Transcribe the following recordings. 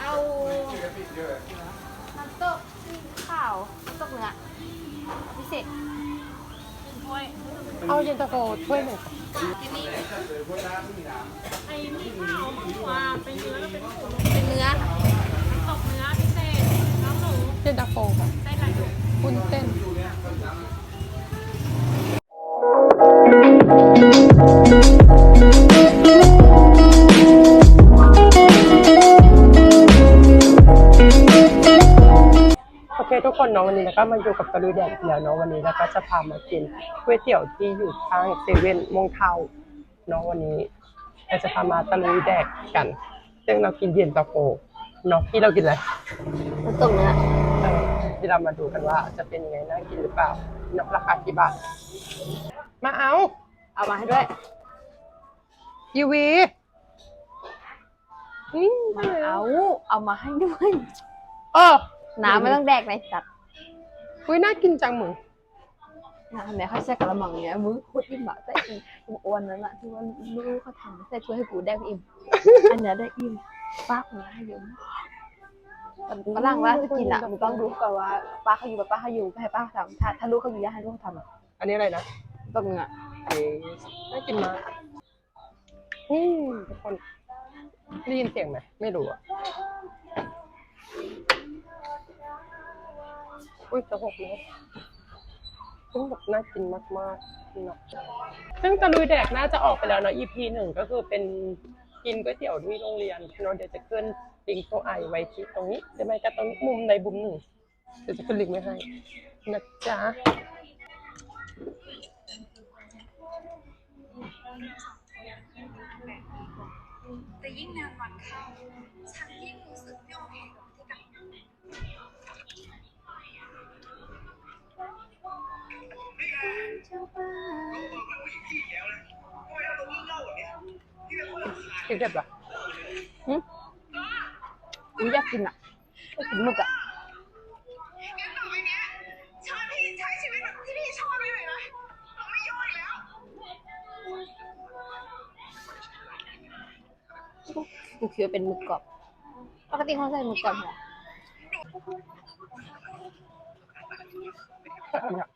เอาน้ำตกข้าวน้ำตกเนื้อพิเศษเอาเย็นตาโฟถ้วยหนึ่งที่นี่ไอ้นี่ข้าวหมูอะเป็นเนื้อแล้วเป็นหมูเป็นเนื้อตกเนื้อพิเศษน้ำหมูเย็นตาโฟค่ะไส้ไหลวุ้นเส้นโอเค ทุกคนเนาะวันนี้แล้วก็มาอยู่กับตะลุยแดกอีกแล้วเนาะวันนี้แล้วก็จะพามากินก๋วยเตี๋ยวที่อยู่ข้างเซเว่นมงเทาเนาะวันนี้เราจะพามาตะลุยแดกกันซึ่งเรากินเย็นตาโฟเนาะที่เรากินอะไรน้ำตกเนื้อเออที่เรามาดูกันว่าจะเป็นยังไงน่ากินหรือเปล่าเนาะราคากี่บาทมาเอา เอามาให้ด้วยยูวีนี่มาเอาเอามาให้ด้วยเออ น้ำไม่ต้องแดกในจัดอุ้ยน่ากินจังมึงน้ำเนี่ยเขาใช้กระมังเนี่ยมือโคตรอิ่มอะแต่อีอ้วนนั้นอะที่ว่าไม่รู้เขาทำใส่ถ้วยให้กูแดกอิ่มอันเนี้ยได้อิ่มป้าคนให้เยอะมากแต่ฝรั่งว่าจะกินอะมึงต้องรู้ก่อนว่าป้าเขาอยู่แบบป้าเขาอยู่ไม่ให้ป้าทำถ้าถ้าลูกเขาอยู่อยากให้ลูกเขาทำอะอันนี้อะไรนะตกเนื้อเอ๊ะน่ากินมากอืมทุกคนได้ยินเสียงไหมไม่รู้อะ อุ้ยจะหกเลยซึ่งแบบน่ากินมากๆเนาะซึ่งตะลุยแดกน่าจะออกไปแล้วเนาะ EP หนึ่งก็คือเป็นกินก๋วยเตี๋ยวที่โรงเรียนเนาะเดี๋ยวจะขึ้นลิงก์ตัวไอไว้ที่ตรงนี้เดี๋ยวไม่ก็ตรงมุมใดมุมหนึ่งเดี๋ยวจะขึ้นลิงก์ไว้ให้นะจ๊ะแต่ยิ่งนานวันเข้าฉันยิ่งรู้สึก กินเสร็จปะกูอยากกินอะอยากกินหมึกอะงั้นต่อไปเนี้ยฉันพี่ใช้ชีวิตแบบที่พี่ชอบไปเลยนะเราไม่ยุ่งอีกแล้ว กูคิดว่าเป็นหมึกกรอบ ปกติเขาใส่หมึกกรอบเหรอแค่ไหนอยเฮ้ยไม่เป็นไรเลยแล้วมันผ่านมานานแล้วอีก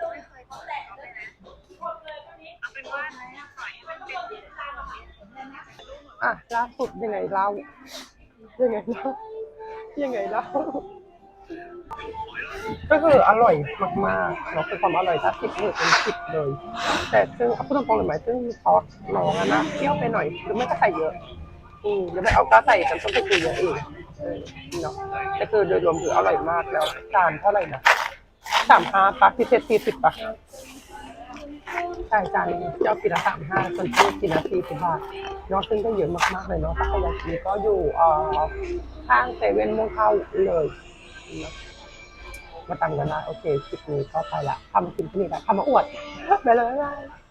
ก็ไม่เคยเปิดเขาเลยนะอาเป็นว่าปล่อยให้มันเป็นอะล่าสุดยังไงเล่ายังไงเล่ายังไงเล่า ก็คืออร่อยมากๆเนาะคือความอร่อยถ้าสิบมือเป็นสิบเลย แต่ซึ่งเอาพูดตรงๆเลยไหมซึ่งซอสน้องอะนะเปรี้ยวไปหน่อยหรือไม่ก็ใส่เยอะ อืมแล้วไม่เอาก็ใส่กันต้องไปคุยเยอะองเออเนาะแต่คือโดยรวมคืออร่อยมากแล้วจานเท่าไหร่นะสามห้าปะพิเศษสี่สิบปะใช่จานเจ้ากินละสามห้าส่วนที่กินละสี่สิบบาทเนาะซึ่งก็เยอะมากๆเลยเนาะถ้าใครอยากกินก็อยู่เอ่อข้างเซเว่นม่งเข้าเลย มาตังกันนะโอเคคลิปนี้ก็ไปละทำกินที่นี่ละทำมาอวดไปเลยบ๊ายบาย